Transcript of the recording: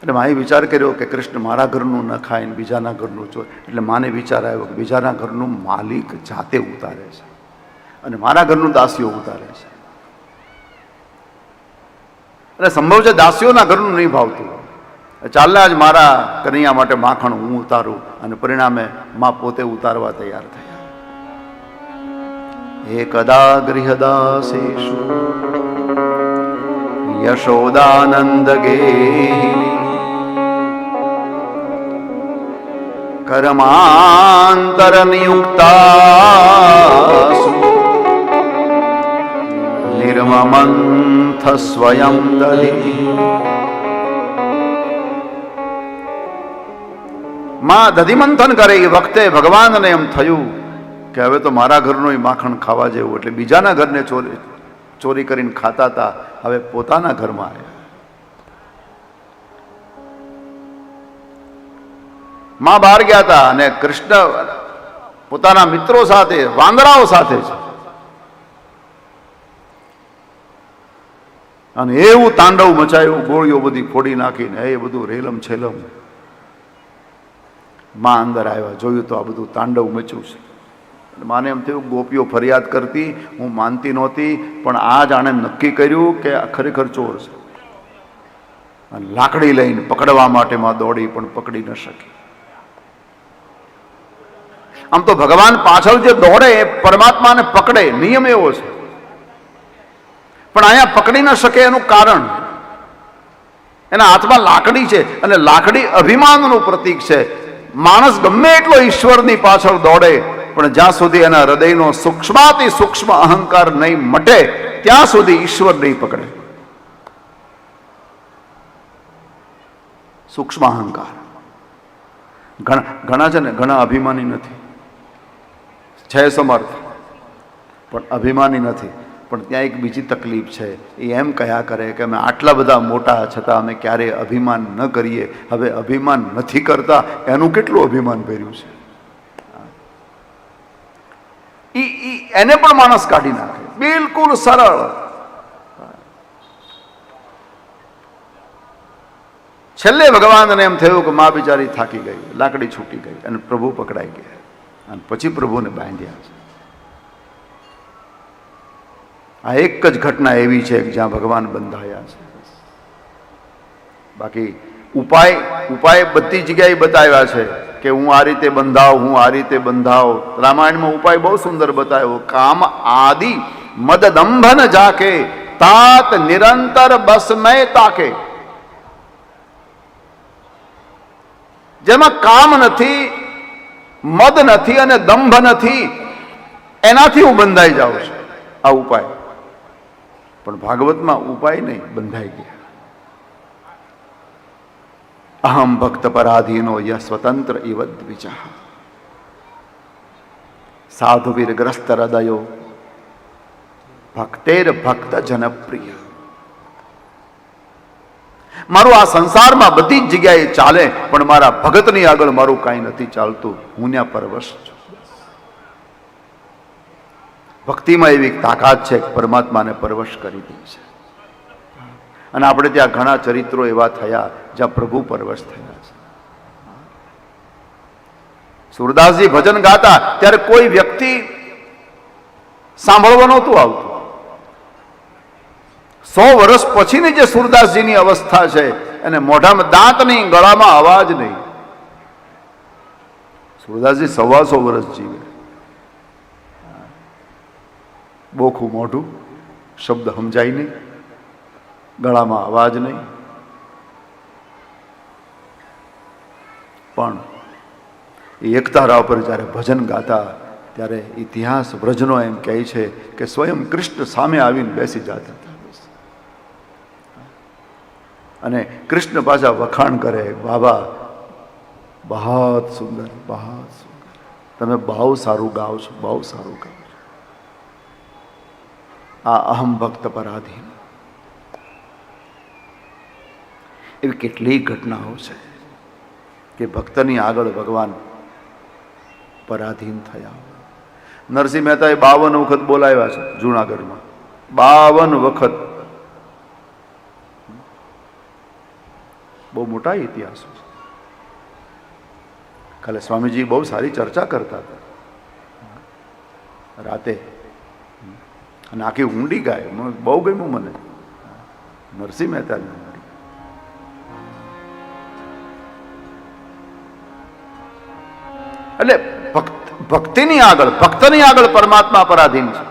એટલે માએ વિચાર કર્યો કે કૃષ્ણ મારા ઘરનું ન ખાય ને બીજાના ઘરનું જો એટલે માને વિચાર આવ્યો કે બીજાના ઘરનું માલિક જાતે ઉતારે છે. અને મારા ઘરનું દાસીઓ ઉતારે છે. એટલે સંભવ છે દાસીઓના ઘરનું નહીં ભાવતું ચાલે જ મારા કનૈયા માટે માખણ હું ઉતારું અને પરિણામે માં પોતે ઉતારવા તૈયાર થયા. એકદા ગૃહદાસેષુ યશોદાનંદ ગેહિની કર્માંતર નિયુક્તાસુ નિર્મમંથ સ્વયં દલી માં દધિમંથન કરે એ વખતે ભગવાનને એમ થયું કે હવે તો મારા ઘરનું માખણ ખાવા જેવું, એટલે બીજાના ઘરને ચોરી ચોરી કરીને ખાતા હતા, હવે પોતાના ઘરમાં આવ્યા. માં બહાર ગયા હતા અને કૃષ્ણ પોતાના મિત્રો સાથે, વાંદરાઓ સાથે છે. અને એવું તાંડવ મચાયું, ગોળીઓ બધી ફોડી નાખીને, એ બધું રેલમ છેલમમાં અંદર આવ્યા. જોયું તો આ બધું તાંડવ મચ્યું છે. માને એમ થયું, ગોપીઓ ફરિયાદ કરતી, હું માનતી નહોતી, પણ આ જાણે નક્કી કર્યું કે આ ખરેખર ચોર છે. અને લાકડી લઈને પકડવા માટે માં દોડી, પણ પકડી ન શકી. આમ તો ભગવાન પાછળ જે દોડે એ પરમાત્માને પકડે, નિયમ એવો છે. પણ અહીંયા પકડી ન શકે એનું કારણ. એના હાથમાં લાકડી છે અને લાકડી અભિમાનનું પ્રતીક છે. માણસ ગમે એટલો ઈશ્વરની પાછળ દોડે, પણ જ્યાં સુધી એના હૃદયનો સૂક્ષ્માથી સૂક્ષ્મ અહંકાર નહીં મટે, ત્યાં સુધી ઈશ્વર નહીં પકડે. સૂક્ષ્મ અહંકાર. ઘણા ઘણા છે ને, ઘણા અભિમાની નથી. છે સમર્થ. પણ અભિમાની નથી. પણ ત્યાં એક બીજી તકલીફ છે. એ એમ કહ્યા કરે કે અમે આટલા બધા મોટા છતાં અમે ક્યારેય અભિમાન ન કરીએ. હવે અભિમાન નથી કરતા. એનું કેટલું અભિમાન ભર્યું છે? એ એને પણ માણસ કાઢી નાખે. બિલકુલ સરળ. છેલ્લે ભગવાનને એમ થયું કે મા બિચારી થાકી ગઈ, લાકડી છૂટી ગઈ અને પ્રભુ પકડાઈ ગયા. અને પછી પ્રભુને બાંધ્યા છે. આ એક જ ઘટના એવી છે જ્યાં ભગવાન બંધાયા છે. બાકી ઉપાય ઉપાય બધી જગ્યાએ બતાવ્યા છે કે હું આ રીતે બંધાવ, હું આ રીતે બંધાવ. રામાયણમાં ઉપાય બહુ સુંદર બતાવ્યો. કામ આદિ મદદંભન જાકે તાત નિરંતર બસમય તાકે. જેમાં કામ નથી મદ નથી અને દંભ નથી, એનાથી હું બંધાઈ જાઉં છું. આ ઉપાય. પણ ભાગવતમાં ઉપાય નહીં, બંધાઈ ગયા. અહમ ભક્ત પરાધીનો ય સ્વતંત્ર ઇવ સાધુવીર ગ્રસ્ત હૃદયો ભક્તેર ભક્ત જનપ્રિય. મારું આ સંસારમાં બધી જ જગ્યાએ ચાલે, પણ મારા ભગતની આગળ મારું કાંઈ નથી ચાલતું. હું ત્યાં પરવશ ભક્તિમાં એવી તાકાત છે કે પરમાત્માને પરવશ કરી દે છે. અને આપણે ત્યાં ઘણા ચરિત્રો એવા થયા જ્યાં પ્રભુ પરવશ થયા છે. સુરદાસજી ભજન ગાતા, ત્યારે કોઈ વ્યક્તિ સાંભળવા નહોતું આવતું. સો વર્ષ પછીની જે સુરદાસજીની અવસ્થા છે, એને મોઢામાં દાંત નહીં, ગળામાં અવાજ નહીં. સુરદાસજી સવાસો વર્ષ જીવે. બોખું મોઢું, શબ્દ સમજાય નહીં, ગળામાં અવાજ નહીં. પણ એ એકતારા પર જ્યારે ભજન ગાતા, ત્યારે ઇતિહાસ વ્રજનો એમ કહે છે કે સ્વયં કૃષ્ણ સામે આવીને બેસી જતા હતા. અને કૃષ્ણ પાછા વખાણ કરે, બાબા બહાત સુંદર બહાત સુંદર. તમે બહુ સારું ગાઓ છો, બહુ સારું ગાઓ છો. આ અહમ ભક્ત પરાધીન એવી કેટલી ઘટનાઓ છે કે ભક્તની આગળ ભગવાન પરાધીન થયા નરસિંહ મહેતાએ બાવન વખત બોલાવ્યા છે જુનાગઢમાં. બાવન વખત બહુ મોટા ઇતિહાસો છે. કાલે સ્વામીજી બહુ સારી ચર્ચા કરતા હતા. રાતે. અને આખી ઊંડી ગાય. બહુ ગમ્યું મને. નરસિંહ મહેતાની એટલે ભક્ત ભક્તિની આગળ, ભક્તની આગળ પરમાત્મા પરાધીન છે.